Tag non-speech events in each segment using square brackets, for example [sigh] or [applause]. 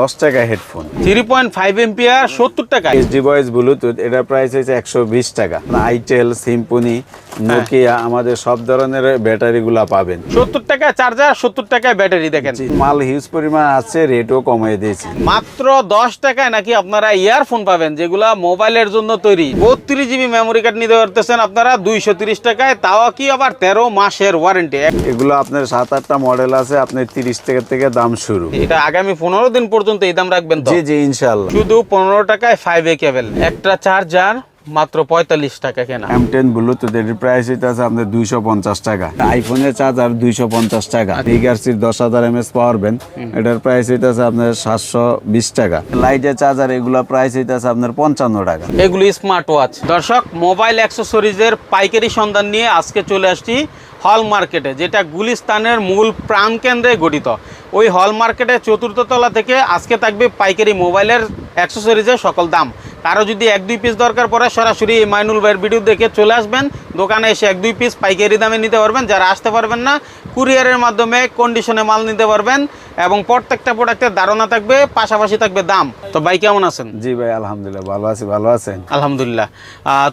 দশ টাকা headphone three point five ampere সত্তর টাকা ভয়েস ব্লুটুথ এটা প্রাইস হয়েছে একশো বিশ টাকা। আইটেল সিম্পনি নোকিয়া আমাদের সব ধরনের ব্যাটারিগুলা পাবেন। সত্তর টাকা চার্জার সত্তর টাকায় ব্যাটারি দেখেন। মাল হিউজ পরিমাণ আছে রেটও কমিয়ে দিয়েছি। মাত্র দশ টাকায় নাকি আপনারা ইয়ারফোন পাবেন যেগুলা মোবাইলের জন্য তৈরি। বত্রিশ জিবি মেমোরি কার্ড নিতে পারতেছেন আপনারা দুইশো তিরিশ টাকায় তাও কি আবার তেরো মাসের ওয়ারেন্টি এগুলো আপনার সাত আটটা মডেল আছে আপনার তিরিশ টাকা থেকে দাম শুরু। এটা আগামী পনেরো দিন পর্যন্ত এই দাম রাখবেন তো? জি জি ইনশাল্লাহ শুধু পনেরো টাকায় ফাইভ এ কেবল একটা চার্জার মাত্র পঁয়তাল্লিশ টাকা কেনা। এম টেন ব্লুটুথ এটার প্রাইস আছে আপনার দুইশো পঞ্চাশ টাকা। আইফোনের চার্জার দুইশো পঞ্চাশ টাকা। রিগার্সির দশ হাজার এম এস পাওয়ার ব্যাংক এটার প্রাইস আছে আপনার সাতশো বিশ টাকা। লাইটের চার্জার এগুলো প্রাইস আছে আপনার পঞ্চান্ন টাকা। এগুলি স্মার্ট ওয়াচ দর্শক মোবাইল অ্যাক্সেসরিজের পাইকারি সন্ধান নিয়ে আজকে চলে আসছি হল মার্কেটে যেটা গুলিস্তানের মূল প্রাণকেন্দ্রে গঠিত। ওই হল মার্কেটের চতুর্থ তলা থেকে আজকে থাকবে পাইকারি মোবাইলের অ্যাক্সেসরিজের সকল দাম। কারও যদি এক, দুই পিস দরকার পড়ে, সরাসরি মাইনুল ভাইয়ের ভিডিও দেখে চলে আসবেন। দোকানে এসে এক, দুই পিস পাইকারি দামে নিতে পারবেন। যারা আসতে পারবেন না, কুরিয়ারের মাধ্যমে কন্ডিশনে মাল নিতে পারবেন। এবং প্রত্যেকটা প্রোডাক্টের ধারণা থাকবে পাশাপাশি থাকবে দাম। তো ভাই কেমন আছেন? জি ভাই আলহামদুলিল্লাহ ভালো আছি ভালো আছেন? আলহামদুলিল্লাহ।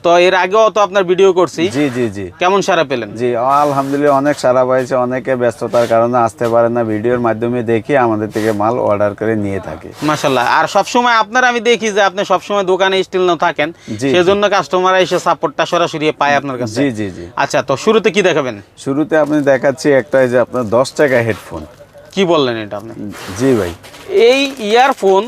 তো এর আগেও তো আপনার ভিডিও করছি। জি জি জি। কেমন সারা পেলেন? জি আলহামদুলিল্লাহ অনেক সারা পাইছে অনেকে ব্যস্ততার কারণে আসতে পারে না। ভিডিওর মাধ্যমে দেখি আমাদের থেকে মাল অর্ডার করে নিয়ে থাকে। মাশাল্লাহ আর সবসময় আপনার আমি দেখি যে আপনি সবসময় দোকানে স্টিল না থাকেন। সেজন্য কাস্টমার এসে সাপোর্টটা সরাসরি পায় আপনার কাছে। জি জি জি। আচ্ছা তো শুরুতে কি দেখাবেন? শুরুতে আপনি দেখাচ্ছি একটা এই যে আপনার দশ টাকা হেডফোন কি বললেন এটা আপনি? জি ভাই। এই ইয়ারফোন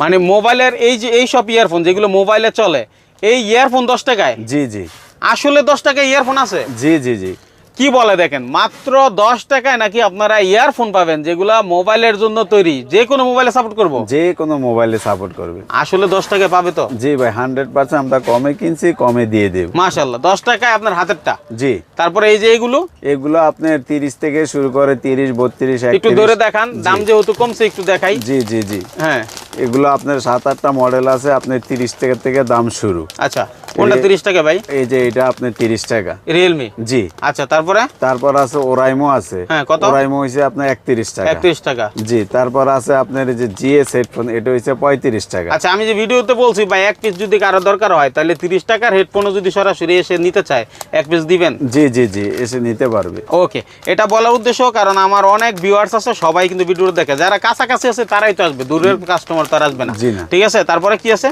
মানে মোবাইলের এই যে এই সব ইয়ারফোন যেগুলো মোবাইলে চলে এই ইয়ারফোন দশ টাকায়? জি জি। আসলে দশ টাকায় ইয়ারফোন আছে? জি জি জি। কি বলে দেখেন? মাত্র দশ টাকায় নাকি আপনারা ইয়ারফোন পাবেন যেগুলা মোবাইলের জন্য তৈরি। যে কোনো মোবাইলে সাপোর্ট করব? যে কোনো মোবাইলে সাপোর্ট করবে। আসলে দশ টাকায় পাবে তো? জি ভাই হান্ড্রেড পার্সেন্ট আমরা কমে কিনছি কমে দিয়ে দেব। মাশাল্লাহ দশ টাকায় আপনার হাতেরটা? জি। তারপরে এই যে এগুলো? এগুলো আপনার তিরিশ থেকে শুরু করে তিরিশ বত্রিশ একটু ধরে দেখান দাম যেহেতু কমছে একটু দেখাই। জি জি জি। হ্যাঁ। এগুলো আপনার সাত আটটা মডেল আছে আপনার তিরিশ টাকা থেকে দাম শুরু। আচ্ছা কোনটা তিরিশ টাকা ভাই? এই যে এটা আপনার তিরিশ টাকা। রিয়েলমি জি। আচ্ছা তারপরে? তারপর আছে ওরাইমো আছে। হ্যাঁ, কত? ওরাইমো হইছে আপনার একত্রিশ টাকা। একত্রিশ টাকা। জি তারপর আছে আপনার যে জিএস হেডফোন এটা হইছে পঁয়ত্রিশ টাকা। আচ্ছা আমি যে ভিডিওতে বলছি ভাই এক পিস যদি কারও দরকার হয় তাহলে তিরিশ টাকার হেডফোনও যদি সরাসরি এসে নিতে চায় এক পিস দিবেন? জি জি জি এসে নিতে পারবে। ওকে এটা বলার উদ্দেশ্য কারণ আমার অনেক ভিউয়ার্স আছে সবাই কিন্তু ভিডিও দেখে। যারা কাছাকাছি আছে তারাই তো আসবে দূরের কাস্টমার তো আর আসবে না। ঠিক আছে? তারপরে কি আছে?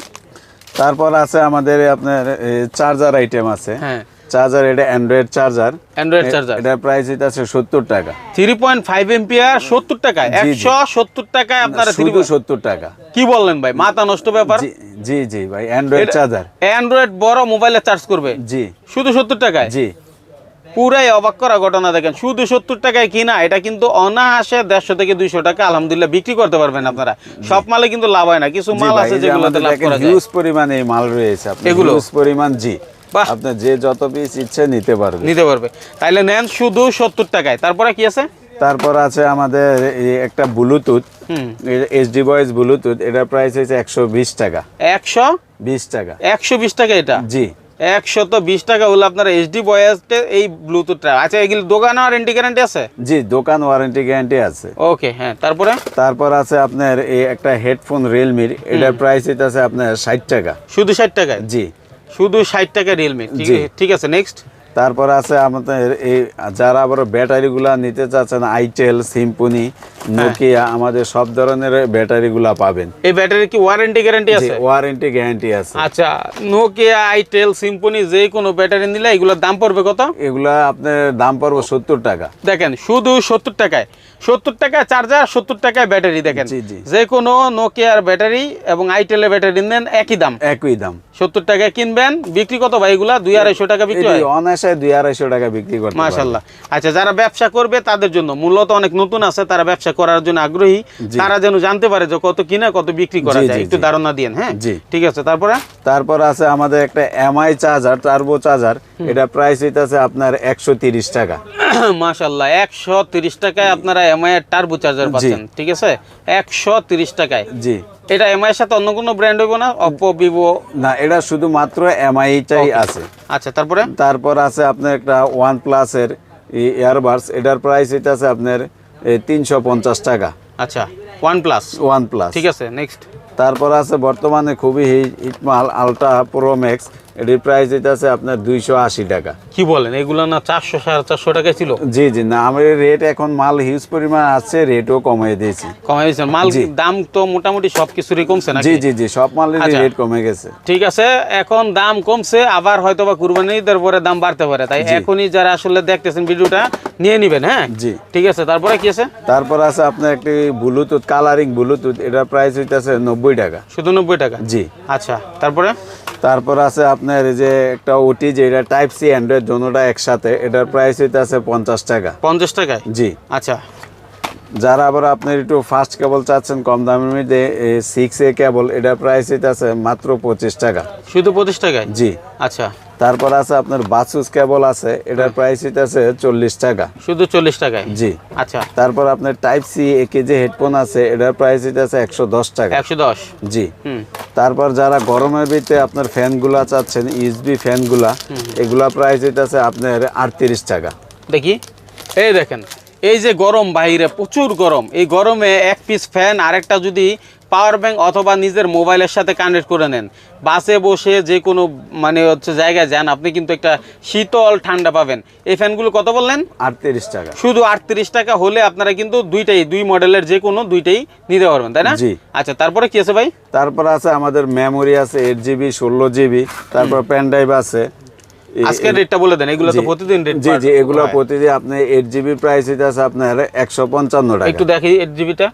তারপর আছে আমাদের আপনার চার্জার আইটেম আছে। হ্যাঁ। চার্জার এটা অ্যান্ড্রয়েড চার্জার অ্যান্ড্রয়েড চার্জার এটার প্রাইস এটা আছে সত্তর টাকা। টাকায়। আপনারা শুধু কি বললেন ভাই? মাথা নষ্ট ব্যাপার। জি জি ভাই অ্যান্ড্রয়েড চার্জার অ্যান্ড্রয়েড বড় মোবাইলে চার্জ করবে। জি। শুধু সত্তর টাকায়? জি। পুরাই অবাক করা ঘটনা দেখেন। শুধু সত্তর টাকায় কিনা এটা কিন্তু অনায়াসে দেড়শো থেকে দুইশো টাকা আলহামদুলিল্লাহ বিক্রি করতে পারবেন আপনারা। সব মালে কিন্তু লাভ হয় না। কিছু মাল আছে এই যেগুলোতে লাভ করা যায়। পরিমাণে মাল রয়েছে এগুলো? পরিমাণ জি। যে যত পিস ইচ্ছে নিতে পারবে। নিতে পারবে। তাইলে নেন শুধু সত্তর টাকায়। তারপরে কি আছে? তারপর আছে আমাদের একটা ব্লুটুথ এইচডি ভয়েস ব্লুটুথ এটার প্রাইস হয়েছে একশো বিশ টাকা। একশো? বিশ টাকা। একশো বিশ টাকা এটা? জি। একশো তো বিশ টাকা হলো আপনার এইচডি বয়েসে এই ব্লুটুথটা আচ্ছা এগুলো দোকান ওয়ারেন্টি গ্যারান্টি আছে? জি দোকান ওয়ারেন্টি গ্যারান্টি আছে। ওকে হ্যাঁ তারপরে? তারপর আছে আপনার এই একটা হেডফোন রিয়েলমির এটার প্রাইস এটা আছে আপনার ষাট টাকা। শুধু ষাট টাকা জি। শুধু ষাট টাকা রিয়েলমি ঠিক আছে নেক্সট তারপর আছে আমাদের এই যারা আবার ব্যাটারিগুলা নিতে চাচ্ছেন আইটেল সিম্পনি নোকিয়া আমাদের সব ধরনের ব্যাটারিগুলা পাবেন। এই ব্যাটারি কি ওয়ারেন্টি গ্যারান্টি আছে? ওয়ারেন্টি গ্যারান্টি আছে। আচ্ছা নোকিয়া আইটেল সিম্পনি যে কোনো ব্যাটারি নিলে এগুলোর দাম পড়বে কত? এগুলা আপনার দাম পড়বে সত্তর টাকা। দেখেন শুধু সত্তর টাকায়। সত্তর টাকা চার্জার সত্তর টাকায় ব্যাটারি দেখেন। যে কোনো নোকিয়ার ব্যাটারি এবং আইটেলের ব্যাটারি নেন একই দাম। একই দাম। সত্তর টাকায় কিনবেন বিক্রি কত ভাই এগুলা? দুই আড়াইশো টাকা বিক্রি হয়? অনায়াসে দুই আড়াইশো টাকা বিক্রি করে পারবে। মাশাল্লাহ আচ্ছা যারা ব্যবসা করবে তাদের জন্য মূলত অনেক নতুন আছে তারা ব্যবসা করার জন্য আগ্রহী। তারা যেন জানতে পারে যে কত কিনা কত বিক্রি করা যায়। একটু ধারণা দিন হ্যাঁ? ঠিক আছে তারপরে? তারপর আছে আমাদের একটা এমআই চার্জার টার্বো চার্জার এটা প্রাইস হইতাছে আপনার একশো তিরিশ টাকা। [coughs] মাশাল্লাহ একশো তিরিশ টাকায় আপনারা এমআই এর টার্বো চার্জার পাচ্ছেন ঠিক আছে? একশো তিরিশ টাকায়। জি। এটা এমআই এর সাথে অন্য কোনো ব্র্যান্ড হইব না? অপো ভিভো না এটা শুধুমাত্র এমআইটাই আছে। আচ্ছা তারপরে? তারপর আছে আপনার একটা ওয়ান প্লাসের ইয়ারবাডস এটার প্রাইস হইতাছে আপনার তিনশো পঞ্চাশ টাকা। আচ্ছা ওয়ান প্লাস ওয়ান প্লাস ঠিক আছে নেক্সট তারপর আছে বর্তমানে খুবই হিট মাল আলট্রা প্রো ম্যাক্স এটির প্রাইস এটা আছে আপনার দুইশো আশি টাকা। কি বলেন? এগুলো না চারশো সাড়ে চারশো টাকা ছিল? জি জি না আমার রেট এখন মাল হিউজ পরিমাণ আছে রেটও কমিয়ে দিয়েছি। কমে গেছে মাল দাম তো মোটামুটি সব কিছুরই কমছে না জি জি জি সব মালের আচ্ছা। রেট কমে গেছে। ঠিক আছে এখন দাম কমছে আবার হয়তো বা কুরবানি ঈদের পরে দাম বাড়তে পারে। তাই এখনই যারা আসলে দেখতেছেন ভিডিওটা নিয়ে নিবেন হ্যাঁ? জি। ঠিক আছে তারপরে কি আছে? তারপর আছে আপনার একটি ব্লুটুথ কালারিং ব্লুটুথ এটার প্রাইস হইতেছে নব্বই টাকা। শুধু নব্বই টাকা? জি। আচ্ছা তারপরে? তারপর আছে আপনার এই যে একটা ওটি যে এটা টাইপ সি অ্যান্ড্রয়েড দোনোটা একসাথে এটার প্রাইস হইতে আছে পঞ্চাশ টাকা। পঞ্চাশ টাকায়? জি। আচ্ছা। যারা আবার আপনার একটু ফাস্ট কেবল চাচ্ছেন কম দামের মধ্যে সিক্স এ কেবল এটার প্রাইস হইতেছে মাত্র পঁচিশ টাকা। শুধু পঁচিশ টাকায়? জি। আচ্ছা। তারপর আছে আপনার বাসুস কেবল আছে এটার প্রাইস হইতেছে চল্লিশ টাকা। শুধু চল্লিশ টাকায়? জি। আচ্ছা। তারপর আপনার টাইপ সি যে হেডফোন আছে এটার প্রাইস আছে একশো দশ টাকা। একশো দশ? জি। তারপর যারা গরমের ভিতরে আপনার ফ্যানগুলা চাচ্ছেন ইউএসবি ফ্যানগুলা এগুলা প্রাইস আছে আপনার আটত্রিশ টাকা। দেখি। এই দেখেন। এই যে গরম বাইরে প্রচুর গরম। এই গরমে এক পিস ফ্যান আরেকটা যদি পাওয়ার ব্যাঙ্ক অথবা নিজের মোবাইলের সাথে কানেক্ট করে নেন। বাসে বসে যে কোনো মানে হচ্ছে জায়গায় যান আপনি কিন্তু একটা শীতল ঠান্ডা পাবেন। এই ফ্যানগুলো কত বললেন? আটত্রিশ টাকা। শুধু আটত্রিশ টাকা হলে আপনারা কিন্তু দুইটাই দুই মডেলের যে কোনো দুইটাই নিতে পারবেন তাই না। আচ্ছা তারপরে কি আছে ভাই? তারপর আছে আমাদের মেমোরি আছে এইট জিবি ষোলো জিবি তারপর পেন ড্রাইভ আছে। আজকের রেটটা বলে দেন এগুলো তো প্রতিদিন রেট জি জি এগুলো প্রতিদিন আপনি এইট জিবি প্রাইস হইতেছে আপনার একশো পঞ্চান্ন টাকা। একটু দেখি এইট জিবিটা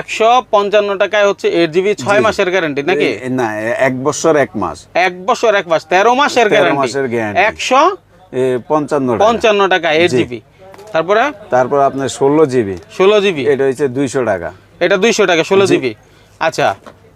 একশো পঞ্চান্ন টাকায় হচ্ছে এইট জিবি ছয় মাসের গ্যারান্টি নাকি? না এক বছর এক মাস। এক বছর এক মাস তেরো মাসের 13 গ্যারান্টি। একশো পঞ্চান্ন টাকা। পঞ্চান্ন টাকা এইট জিবি তারপরে? তারপর আপনার ষোলো জিবি ষোলো জিবি এটা হচ্ছে দুইশো টাকা। এটা দুইশো টাকা ষোলো জিবি আচ্ছা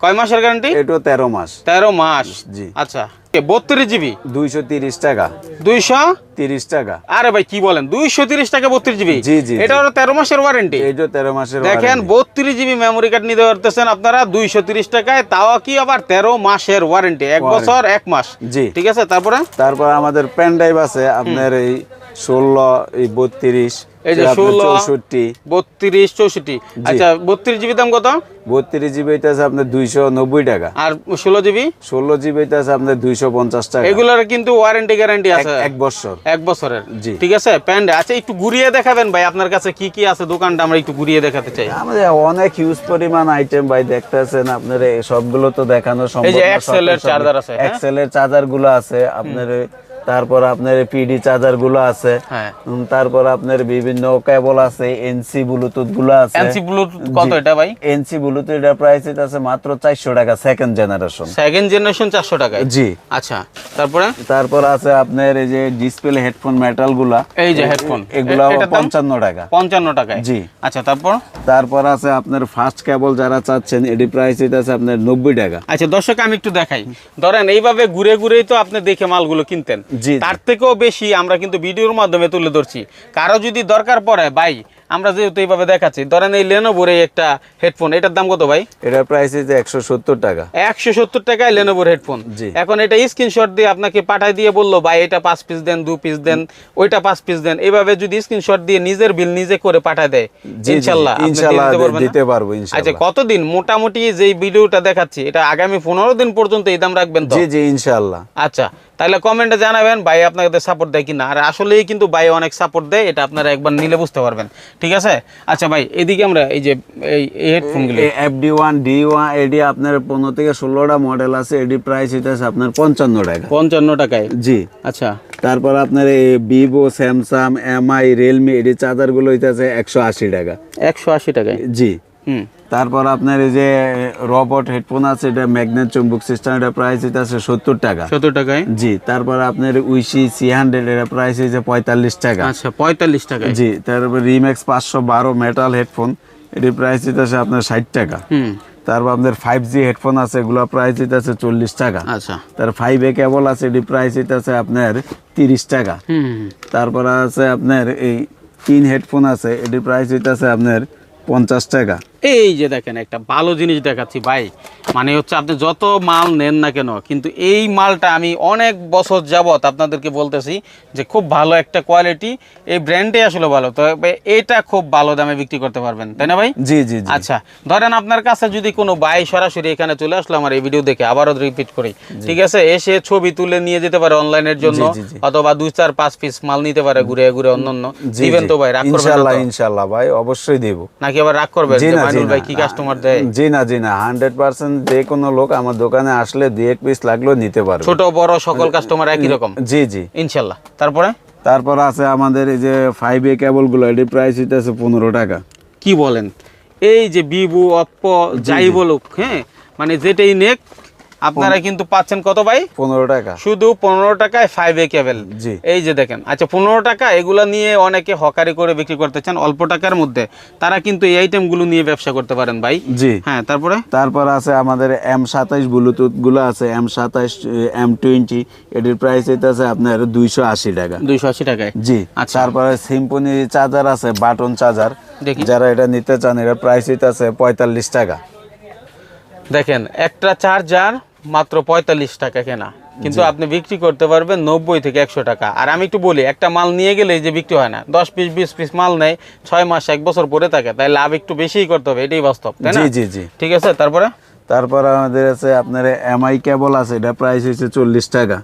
কয় মাসের গ্যারান্টি এটাও তেরো মাস। তেরো মাস। জি। আচ্ছা। বত্রিশ জিবি? দুইশো তিরিশ টাকা। দুইশো? তিরিশ টাকা। আরে ভাই কি বলেন? দুইশো তিরিশ টাকা বত্রিশ জিবি? জি, জি, এটা হলো তেরো মাসের ওয়ারেন্টি এইটাও তেরো মাসের দেখেন warranty। বত্রিশ জিবি মেমোরি কার্ড নিতে পারতেছেন আপনারা দুইশো তিরিশ টাকায় তাও কি আবার তেরো মাসের ওয়ারেন্টি এক বছর এক মাস। জি। ঠিক আছে? তারপরে? তারপর আমাদের পেন ড্রাইভ আছে আপনার এই ষোলো এই বত্রিশ এই যে আপনার 16 চৌষট্টি। বত্রিশ চৌষট্টি। আচ্ছা বত্রিশ জিবি দাম কত? বত্রিশ জিবি হইতেছে আপনার দুইশো নব্বই টাকা। আর ষোলো জিবি? ষোলো জিবি হইতেছে আপনার দুইশো পঞ্চাশ টাকা। এগুলোর কিন্তু ওয়ারেন্টি গ্যারান্টি আছে। এক বছর। এক বছরের। জি। ঠিক আছে প্যান্ট আচ্ছা একটু ঘুরিয়ে দেখাবেন ভাই আপনার কাছে কি কি আছে দোকানটা আমরা একটু ঘুরিয়ে দেখাতে চাই। আমাদের অনেক হিউজ পরিমাণ আইটেম ভাই দেখতেছেন আপনার সবগুলো তো দেখানো সম্ভব সব- সব- আছে, হ্যাঁ? চার্জারগুলো আছে আপনার তারপর আপনার পিডি চার্জারগুলো আছে। হ্যাঁ। তারপর আপনার বিভিন্ন কেবল আছে এনসি ব্লুটুথগুলো আছে। এনসি ব্লুটুথ কত এটা ভাই? এনসি ব্লুটুথ এটার প্রাইস এটা আছে মাত্র চারশো টাকা সেকেন্ড জেনারেশন সেকেন্ড জেনারেশন চারশো টাকায়? জি। আচ্ছা তারপরে? তারপর আছে আপনার এই যে ডিসপ্লে হেডফোন মেটালগুলা এই যে হেডফোন এগুলো পঞ্চান্ন টাকা। পঞ্চান্ন টাকায়? জি। আচ্ছা তারপর? তারপর আছে আপনার ফার্স্ট কেবল যারা চাচ্ছেন এডি প্রাইস এটা আছে আপনার নব্বই টাকা। আচ্ছা দর্শক আমি একটু দেখাই। ধরেন এইভাবে ঘুরে ঘুরেই তো আপনি দেখে মালগুলো কিনতেন। তার থেকেও বেশি আমরা কিন্তু ভিডিওর মাধ্যমে তুলে ধরছি। কারও যদি দরকার পড়ে ভাই আমরা যেহেতু এইভাবে দেখাচ্ছি ধরেন এই লেনোভোর এই একটা হেডফোন এটার দাম কত ভাই? এটার প্রাইস হচ্ছে একশো সত্তর টাকা। একশো সত্তর টাকায় লেনোভোর হেডফোন জি। এখন এটা স্ক্রিনশট দিয়ে আপনাকে পাঠাই দিয়ে বলল ভাই এটা পাঁচ পিস দেন দু পিস দেন ওইটা পাঁচ পিস দেন। এইভাবে যদি স্ক্রিনশট দিয়ে নিজের বিল নিজে করে পাঠায় দেয় ইনশাল্লাহ ইনশাল্লাহ দিতে? পারব আচ্ছা কতদিন? মোটামুটি যে ভিডিওটা দেখাচ্ছি এটা আগামী পনেরো দিন পর্যন্ত এই দাম রাখবেন তো? জি জি ইনশাল্লাহ। আচ্ছা তাহলে কমেন্টে জানাবেন ভাই আপনাদের সাপোর্ট দেয় কিনা? আর আসলেই কিন্তু ভাই অনেক সাপোর্ট দেয় এটা আপনারা একবার নিলে বুঝতে পারবেন। ঠিক আছে? আচ্ছা ভাই এদিকে আমরা এই যে এই হেডফোনগুলো F D one D one AD আপনার পনেরো থেকে ষোলোটা মডেল আছে এডি প্রাইস হইতেছে আপনার পঞ্চান্ন টাকা। পঞ্চান্ন টাকায়? জি। আচ্ছা। তারপর আপনার এই Vivo Samsung MI Realme AD চার্জারগুলো হইতেছে একশো আশি টাকা। একশো আশি টাকায়? জি। হুম। তারপর আপনার এই যে রবট হেডফোন আছে এটা ম্যাগনেট চুম্বক সিস্টেম এটা প্রাইস এটা হইতেছে সত্তর টাকা। সত্তর টাকায়? জি তারপর আপনার উইসি সি হান্ড্রেড এটা প্রাইস হয়েছে পঁয়তাল্লিশ টাকা। আচ্ছা পঁয়তাল্লিশ টাকায়। জি তারপর রিম্যাক্স পাঁচশো বারো মেটাল হেডফোন এটির প্রাইস হইতেছে আপনার ষাট টাকা। হুম। তারপর আপনার ফাইভ জি হেডফোন আছে এগুলো প্রাইস এটা হইতেছে চল্লিশ টাকা। আচ্ছা। তার ফাইভ এ কেবল আছে এটি প্রাইস হইতেছে আপনার তিরিশ টাকা। তারপর আছে আপনার এই তিন হেডফোন আছে এটির প্রাইস হইতেছে আপনার পঞ্চাশ টাকা। এই যে দেখেন একটা ভালো জিনিস দেখাচ্ছি ভাই। মানে হচ্ছে আপনি যত মাল নেন না কেন কিন্তু এই মালটা আমি অনেক বছর যাবত আপনাদেরকে বলতেছি যে খুব ভালো একটা কোয়ালিটি এই ব্র্যান্ডে আসলে ভালো। তবে এটা খুব ভালো দামে বিক্রি করতে পারবেন তাই না ভাই? জি জি আচ্ছা ধরেন আপনার কাছে যদি কোনো ভাই সরাসরি এখানে চলে আসলো আমার এই ভিডিও দেখে আবারও রিপিট করি। ঠিক আছে? এসে ছবি তুলে নিয়ে যেতে পারে অনলাইনের জন্য। অথবা দুই চার পাঁচ পিস মাল নিতে পারে ঘুরে ঘুরে অন্য জি দিবেন তো ভাই রাগ করবেন তো? ইনশাল্লাহ ভাই অবশ্যই দেব। নাকি আবার রাগ করবেন জি যে না। জি মাইনুল না ভাই কি কাস্টমার দেয়? জি না জি না হান্ড্রেড পার্সেন্ট যে কোনো লোক আমার দোকানে আসলে দুই এক পিস লাগলেও নিতে পারবে। ছোট বড় সকল কাস্টমার একই রকম? জি জি। ইনশাল্লাহ। তারপরে? তারপর আছে আমাদের এই যে ফাইভ এ কেবলগুলো এটির প্রাইস আছে পনেরো টাকা। কি বলেন? এই যে বিবু অপ্পো যাই বলুক হ্যাঁ? মানে যেটাই নেক আপনারা কিন্তু পাচ্ছেন কত ভাই? পনেরো টাকা। শুধু পনেরো টাকায় ফাইভ এ কেবল জি। এই যে দেখেন আচ্ছা পনেরো টাকা এগুলা নিয়ে অনেকে হকারি করে বিক্রি করতে চান অল্প টাকার মধ্যে তারা কিন্তু এই আইটেমগুলো নিয়ে ব্যবসা করতে পারেন ভাই। জি। হ্যাঁ তারপরে? তারপর আছে আমাদের এম সাতাইশ ব্লুটুথগুলো আছে এম সাতাইশ এম টোয়েন্টি এটির প্রাইস হইতেছে আপনার দুইশো আশি টাকা। দুইশো আশি টাকায়। জি আচ্ছা। তারপরে সিম্পনি চার্জার আছে বাটন চার্জার দেখি। যারা এটা নিতে চান এটার প্রাইস হইতেছে পঁয়তাল্লিশ টাকা। দেখেন একটা চার্জার মাত্র পঁয়তাল্লিশ টাকা কেনা। কিন্তু আপনি বিক্রি করতে পারবেন নব্বই থেকে একশো টাকা। আর আমি একটু বলি একটা মাল নিয়ে গেলে যে বিক্রি হয় না দশ পিস বিশ পিস মাল নেয় ছয় মাস এক বছর পরে থাকে তাই লাভ একটু বেশিই করতে হবে এটাই বাস্তব তাই না? জি জি জি। ঠিক আছে তারপরে? তারপর আমাদের আছে আপনার এমআই কেবল আছে এটা প্রাইস হচ্ছে চল্লিশ টাকা।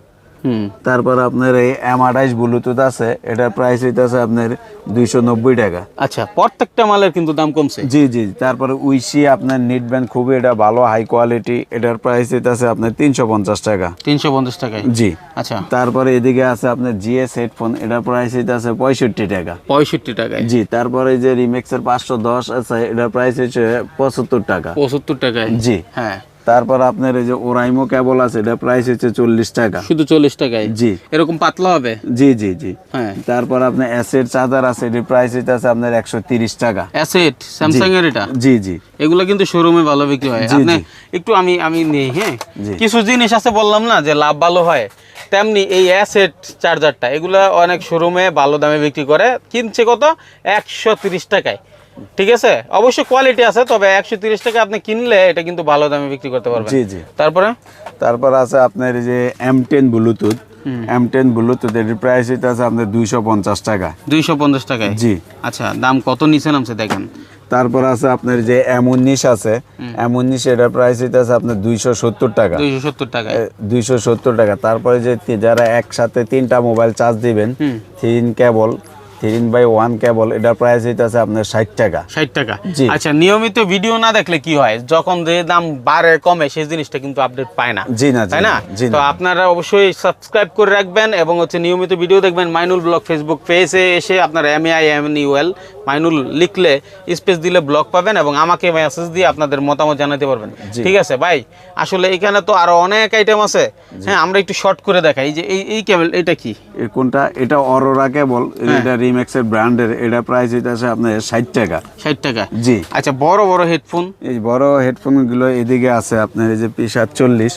তারপর আপনার এই এম আঠাইশ ব্লুটুথ আছে এটার প্রাইস হইতেছে আপনার দুইশো নব্বই টাকা। আচ্ছা প্রত্যেকটা মালের কিন্তু দাম কমছে? জি জি তারপরে উইসি আপনার নিট ব্যান্ড খুবই এটা ভালো হাই কোয়ালিটি এটার প্রাইস হইতেছে আপনার তিনশো পঞ্চাশ টাকা। তিনশো পঞ্চাশ টাকা জি। আচ্ছা। তারপরে এদিকে আছে আপনার জিএস হেডফোন এটার প্রাইস হইতেছে পঁয়ষট্টি টাকা। পঁয়ষট্টি টাকা জি তারপরে এই যে রিমেক্সের পাঁচশো দশ আছে এটার প্রাইস হচ্ছে পঁচাত্তর টাকা। পঁচাত্তর টাকায়? জি। হ্যাঁ। তারপর আপনার এই যে ওরাইমো কেবল আছে এটার প্রাইস হচ্ছে চল্লিশ টাকা। শুধু চল্লিশ টাকায়? জি। এরকম পাতলা হবে? জি জি জি। হ্যাঁ। তারপর আপনার অ্যাসেট চার্জার আছে এটির প্রাইস হইতেছে আপনার একশো তিরিশ টাকা। অ্যাসেট স্যামসাং এর এটা? জি জি। এগুলো কিন্তু শোরুমে ভালো বিক্রি হয়। আপনি একটু আমি আমি নেই হ্যাঁ? কিছু জিনিস আছে বললাম না যে লাভ ভালো হয়। তেমনি এই অ্যাসেট চার্জারটা এগুলো অনেক শোরুমে ভালো দামে বিক্রি করে। কিনছে কত? একশো তিরিশ টাকায়। ঠিক আছে? অবশ্যই কোয়ালিটি আছে তবে একশো তিরিশ টাকা আপনি কিনলে এটা কিন্তু ভালো দামে বিক্রি করতে পারবেন। জি জি। তারপরে? তারপর আছে আপনার এই যে M ten Bluetooth M ten Bluetooth price হইতেছে আপনার দুইশো পঞ্চাশ টাকা। দুইশো পঞ্চাশ টাকায়? জি। আচ্ছা দাম কত নিচে নামছে দেখেন। তারপর আছে আপনার যে এম উনিশ আছে এম উনিশ এটার প্রাইস হইতেছে আপনার দুইশো সত্তর টাকা। দুইশো সত্তর টাকায়। দুইশো সত্তর টাকা। তারপরে যে যারা একসাথে তিনটা মোবাইল চার্জ দিবেন। থ্রিন কেবল থ্রিন বাই ওয়ান কেবল এটার প্রাইস হইতেছে আপনার ষাট টাকা। ষাট টাকা। আচ্ছা নিয়মিত ভিডিও না দেখলে কি হয়? যখন যে দাম বাড়ে কমে সেই জিনিসটা কিন্তু আপডেট পায় না। জি না তাই না? তো আপনারা অবশ্যই সাবস্ক্রাইব করে রাখবেন এবং হচ্ছে নিয়মিত ভিডিও দেখবেন মাইনুল ব্লগ ফেসবুক পেজে এসে আপনার M A I M UL Mainul লিখলে স্পেস দিলে ব্লগ পাবেন এবং আমাকে মেসেজ দিয়ে আপনাদের মতামত জানাতে পারবেন। ঠিক আছে? ভাই আসলে এখানে তো আরও অনেক আইটেম আছে। হ্যাঁ আমরা একটু শর্ট করে দেখাই। যে এই এই কেবল এটা কি? কোনটা? এটা অরোরা কেবল হ্যাঁ। এটা রিম্যাক্সের ব্র্যান্ডের এটা প্রাইস হইতেছে আপনার ষাট টাকা। ষাট টাকা? জি। আচ্ছা বড় বড় হেডফোন এই বড় হেডফোনগুলো এদিকে আছে আপনার এই যে পি সাতচল্লিশ।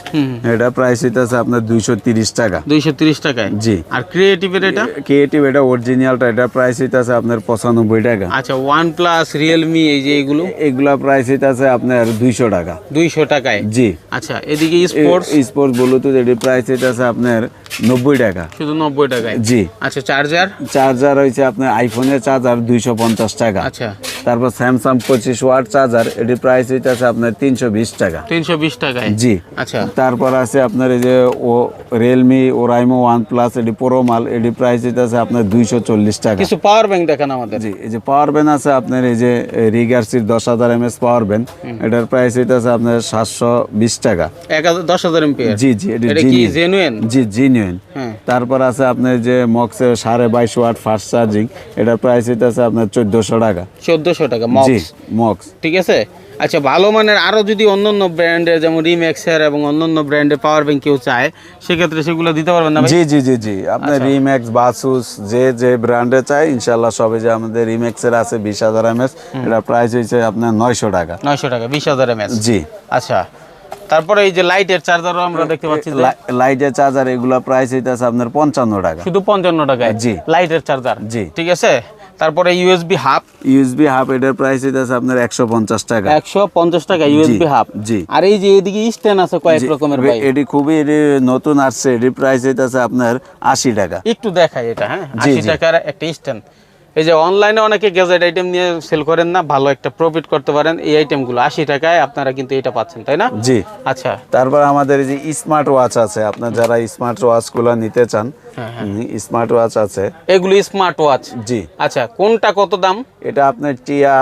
এটা প্রাইস এটা আছে আপনার দুইশো তিরিশ টাকা। দুইশো তিরিশ টাকায়? জি। আর ক্রিয়েটিভের এটা? ক্রিয়েটিভ এটা অরিজিনালটা এটা প্রাইস হইতেছে আপনার পঁচানব্বই টাকা। আচ্ছা ওয়ান প্লাস রিয়েলমি এই যে এগুলো? এগুলা প্রাইস হইতেছে আপনার দুইশো টাকা। দুইশো টাকায়? জি। আচ্ছা এদিকে স্পোর্টস স্পোর্টস ব্লুটুথ এটির প্রাইস হইতেছে আপনার নব্বই টাকা। শুধু নব্বই টাকায়? জি। আচ্ছা চার্জার চার্জার হয়েছে আপনার আইফোনের চার্জার দুইশো পঞ্চাশ টাকা। আচ্ছা। তারপর স্যামসাং পঁচিশ ওয়াট চার্জার এটির প্রাইস হইতেছে আপনার তিনশো বিশ টাকা। তিনশো বিশ টাকায়? জি। আচ্ছা। তারপর আছে আপনার এই যে ও রিয়েলমি ওরাইমো ওয়ান প্লাস এটি প্রো মাল এটি প্রাইস হইতেছে আপনার দুইশো চল্লিশ টাকা। কিছু পাওয়ার ব্যাংক দেখান আমাদের। জি এই যে পাওয়ার ব্যান আছে আপনার এই যে রিগার্সির দশ হাজার পাওয়ার ব্যান এটার প্রাইস হইতেছে আপনার সাতশো বিশ টাকা। দশ হাজার এম জি জি এটা জেনুইন জি জিনিউন হ্যাঁ। তারপর আছে আপনার যে মক্সে সাড়ে বাইশ ওয়াট ফাস্ট চার্জিং এটার প্রাইস হইতেছে আপনার চোদ্দশো টাকা। চোদ্দশো টাকা মক্স মক্স ঠিক আছে? আচ্ছা ভালো মানের আরও যদি অন্যান্য ব্র্যান্ডের যেমন রিম্যাক্সের এবং অন্যান্য ব্র্যান্ডের পাওয়ার ব্যাংক কেউ চায় সেক্ষেত্রে সেগুলো দিতে পারবেন না জি জি জি জি। আপনার। রিম্যাক্স বাসুস যে যে ব্র্যান্ডে চাই ইনশাল্লাহ সবে যে আমাদের রিম্যাক্সের আছে বিশ হাজার এমএস এটা প্রাইস হয়েছে আপনার নয়শো টাকা। নয়শো টাকা বিশ হাজার এমএস জি। আচ্ছা। তারপরে এই যে লাইটের চার্জারও আমরা দেখতে পাচ্ছি লাই- লাইটের চার্জার এগুলা প্রাইস হইতেছে আপনার পঞ্চান্ন টাকা। শুধু পঞ্চান্ন টাকায়? জি। লাইটের চার্জার জি। ঠিক আছে? তারপরে ইউএসবি হাফ ইউএসবি হাফ এটার প্রাইস আছে আপনার একশো পঞ্চাশ টাকা। একশো পঞ্চাশ টাকা ইউএসবি হাফ জি। আর এই যে এদিকে স্ট্যান্ড আছে কয়েক রকমের ভাই। এটি খুবই নতুন আসছে এটি প্রাইস এটা আছে আপনার আশি টাকা। একটু দেখাই এটা হ্যাঁ? জি, আশি জি। টাকার একটা স্ট্যান্ড এই যে অনলাইনে অনেকে গ্যাজেট আইটেম নিয়ে সেল করেন না ভালো একটা প্রফিট করতে পারেন। এই আইটেমগুলো আশি টাকায় আপনারা কিন্তু এটা পাচ্ছেন তাই না? জি। আচ্ছা। তারপর আমাদের যে স্মার্ট ওয়াচ আছে আপনার যারা স্মার্ট ওয়াচগুলো নিতে চান হ্যাঁ, স্মার্ট ওয়াচ আছে। এগুলো স্মার্ট ওয়াচ জি। আচ্ছা কোনটা কত দাম? এটা আপনার টিয়া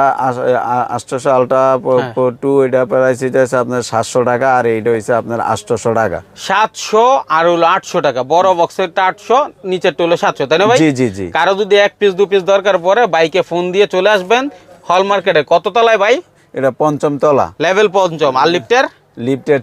আটশোশো আলট্রা হ্যাঁ। টু এটা প্রাইস এটা হচ্ছে আপনার সাতশো টাকা আর এইটা হচ্ছে আপনার আটশোশো টাকা। সাতশো আর হলো আটশো টাকা। বড় বক্সেরটা আটশো নিচেরটা হলো সাতশো তাই না ভাই? জি জি জি। কারও যদি এক পিস দু পিস দরকার পড়ে বাইকে ফোন দিয়ে চলে আসবেন হল মার্কেটে কত তলায় ভাই? এটা পঞ্চম তলা। লেভেল পঞ্চম। আর লিফটের লিফটের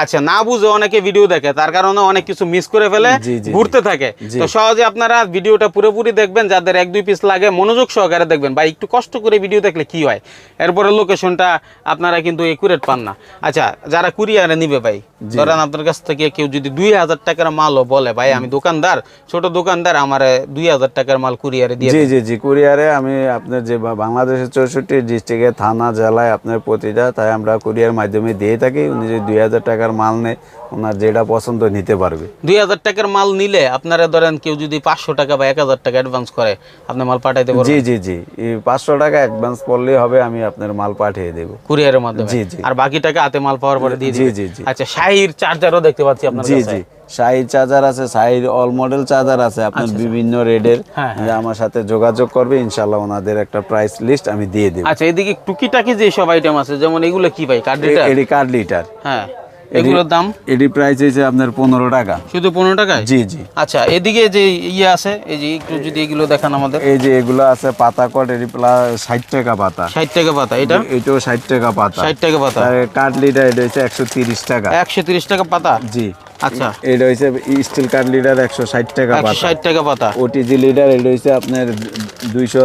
আচ্ছা না বুঝে অনেকে ভিডিও দেখে তার কারণে অনেক কিছু মিস করে ফেলে ঘুরতে থাকে। তো সহজে আপনারা ভিডিওটা পুরোপুরি দেখবেন যাদের এক দুই পিস লাগে মনোযোগ সহকারে দেখবেন। বা একটু কষ্ট করে ভিডিও দেখলে কি হয়? এরপরে লোকেশনটা আপনারা কিন্তু একুরেট পান না। আচ্ছা যারা কুরিয়ারে নিবে ভাই ধরেন আপনার কাছ থেকে কেউ যদি দুই হাজার টাকার মালও বলে ভাই আমি দোকানদার ছোট দোকানদার আমার দুই হাজার টাকার মাল কুরিয়ারে দিয়ে জি জি জি কুরিয়ারে আমি আপনার যে বাংলাদেশের চৌষট্টি ডিস্ট্রিক্টে থানা জেলায় আপনার প্রতিটা তাই আমরা কুরিয়ার মাধ্যমে দিয়ে থাকি। উনি যদি দুই হাজার টাকার মাল নেয় ওনার যেটা পছন্দ নিতে পারবে। দুই হাজার টাকার মাল নিলে আপনারা ধরেন কেউ যদি পাঁচশো টাকা বা এক হাজার টাকা অ্যাডভান্স করে আপনি মাল পাঠাইতে পারবেন? জি জি জি। পাঁচশো টাকা অ্যাডভান্স করলেই হবে আমি আপনার মাল পাঠিয়ে দেবো। কুরিয়ারের মাধ্যমে? জি, জি। আর বাকি টাকা হাতে মাল পাওয়ার পরে দিয়ে জি, জি, জি। আচ্ছা শাহির চার্জারও দেখতে পাচ্ছি আপনার জি জি। শাহির চার্জার আছে শাহির অল মডেল চার্জার আছে আপনার বিভিন্ন রেডের। হ্যাঁ, আমার সাথে যোগাযোগ করবে ইনশাল্লাহ ওনাদের একটা প্রাইস লিস্ট আমি দিয়ে দেবো। আচ্ছা এদিকে টুকিটাকি যে সব আইটেম আছে যেমন এগুলো কি ভাই কার্ড এডি কার্ড লিটার হ্যাঁ। এগুলোর দাম? এডি প্রাইস হয়েছে আপনার পনেরো টাকা। শুধু পনেরো টাকা জি জি। আচ্ছা এদিকে যে ইয়ে আছে এই যে একটু যদি এগুলো দেখান আমাদের। এই যে এগুলো আছে পাতা কট এডি প্লাস ষাট টাকা পাতা। ষাট টাকা পাতা এটা? এটাও ষাট টাকা পাতা। ষাট টাকা পাতা। কাঠ লিটার এটা হচ্ছে একশো তিরিশ টাকা। একশো তিরিশ টাকা পাতা? জি। আচ্ছা। এটা হচ্ছে স্টিল কাঠ লিটার একশো ষাট টাকা পাতা। ষাট টাকা পাতা। ওটিজি লিটার এটা হচ্ছে আপনার দুইশো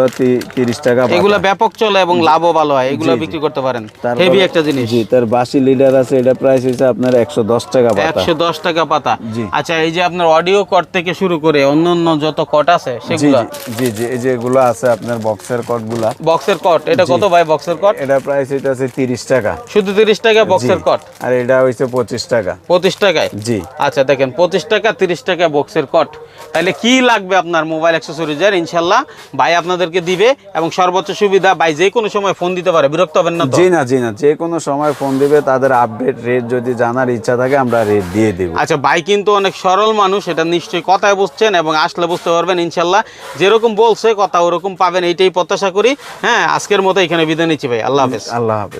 তিরিশ টাকা পাতা। এগুলো ব্যাপক চলে এবং লাভও ভালো হয় এগুলো জি, জি। বিক্রি করতে পারেন। হেভি একটা জিনিস। জি তার বাসি লিটার আছে এটা প্রাইস হচ্ছে আপনার একশো দশ টাকা পাতা। একশো দশ টাকা পাতা। আচ্ছা এই যে আপনার অডিও কট থেকে শুরু করে অন্য অন্য যত কট আছে সেগুলো? জি, জি জি এই যে এগুলো আছে আপনার বক্সের কটগুলা। বক্সের কট এটা কত ভাই বক্সের কট এটা প্রাইস আছে তিরিশ টাকা। শুধু তিরিশ টাকা বক্সের। কট আর এটা হচ্ছে পঁচিশ টাকা। পঁচিশ টাকায়? জি। আচ্ছা দেখেন পঁচিশ টাকা তিরিশ টাকা বক্সের কট তাহলে কি লাগবে আপনার মোবাইল অ্যাক্সেসরিজের ইনশাল্লাহ ভাই আপনাদেরকে দিবে এবং সর্বোচ্চ সুবিধা ভাই যে কোনো সময় ফোন দিতে পারে। বিরক্ত হবেন না জি না জি না যে কোনো সময় ফোন দিবে তাদের আপডেট রেট যদি জানার ইচ্ছা থাকে আমরা রেট দিয়ে দেবো। আচ্ছা ভাই কিন্তু অনেক সরল মানুষ এটা নিশ্চয়ই কথায় বুঝছেন এবং আসলে বুঝতে পারবেন ইনশাল্লাহ। যেরকম বলছে কথা ওরকম পাবেন এইটাই প্রত্যাশা করি। হ্যাঁ আজকের মতো এখানে বিদায় নিচ্ছি ভাই। আল্লাহ হাফেজ। আল্লাহ হাফেজ।